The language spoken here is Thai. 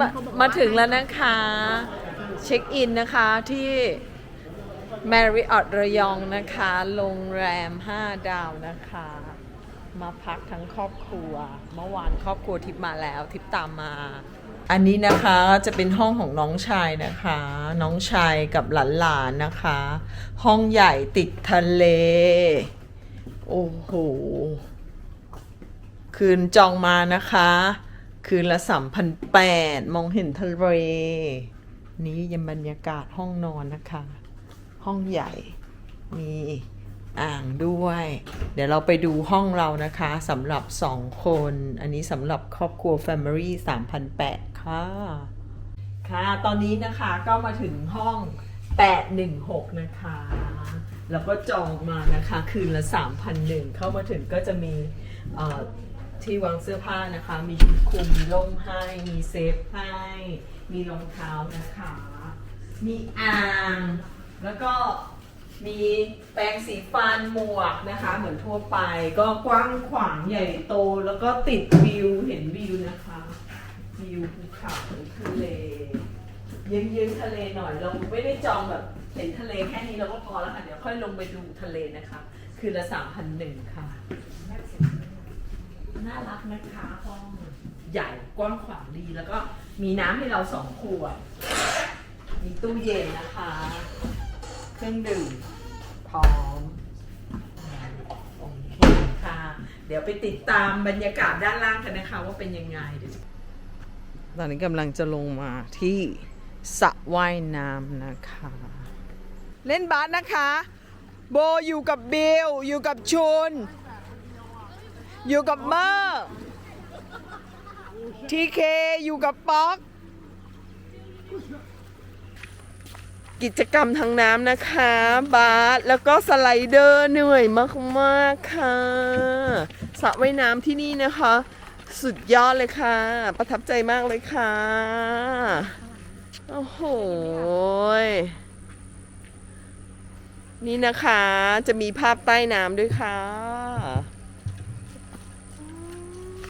มามาถึงแล้วนะคะ เช็คอินนะคะที่ Marriott ระยองนะคะ โรงแรม 5 ดาวนะคะ มาพักทั้งครอบครัว เมื่อวานครอบครัวทิปมาแล้วทิปตามมา อันนี้นะคะจะเป็นห้องของน้องชายนะคะ น้องชายกับหลานๆนะคะ ห้องใหญ่ติดทะเล โอ้โห คืนจองมานะคะ คืนละสามพันแปดมองเห็นทะเลนี้ยังบรรยากาศห้องนอนนะคะ ห้องใหญ่มีอ่างด้วย เดี๋ยวเราไปดูห้องเรานะคะสำหรับสองคน อันนี้สำหรับครอบครัว Family 3,800ค่ะ ค่ะ ตอนนี้นะคะก็มาถึงห้อง 816 นะคะ แล้วก็จองมานะคะ คืนละ 3,001 เข้ามาถึงก็จะมีอ่อ ที่วางเสื้อผ้านะคะ มีชุดคลุมมีร่มให้ มีเซฟให้ มีรองเท้านะคะ มีอ่าง แล้วก็มีแปรงสีฟันหมวกนะคะ เหมือนทั่วไปก็กว้างขวางใหญ่โตแล้วก็ติดวิวเห็นวิวนะคะวิวภูเขาทะเลเยื้องๆทะเลหน่อยเราไม่ได้จองแบบเห็นทะเลแค่นี้เราก็พอแล้วค่ะ เดี๋ยวค่อยลงไปดูทะเลนะคะ คือละสามพันหนึ่งค่ะ น่ารักนะคะห้องใหญ่กว้างขวางดีแล้วก็มีน้ำให้เราสองขวด มีตู้เย็นนะคะ เครื่องดื่มพร้อมโอเคค่ะ เดี๋ยวไปติดตามบรรยากาศด้านล่างกันนะคะ ว่าเป็นยังไงเดี๋ยวตอนนี้กำลังจะลงมาที่สระว่ายน้ำนะคะ เล่นบาสนะคะ โบอยู่กับบิลอยู่กับชุน อยู่กับเมอร์ทีเคอยู่กับป๊อก กิจกรรมทางน้ำนะคะ บาสแล้วก็สไลเดอร์เหนื่อยมากๆค่ะสระว่ายน้ำที่นี่นะคะ สุดยอดเลยค่ะ ประทับใจมากเลยค่ะ โอ้โหนี่นะคะจะมีภาพใต้น้ำด้วยค่ะ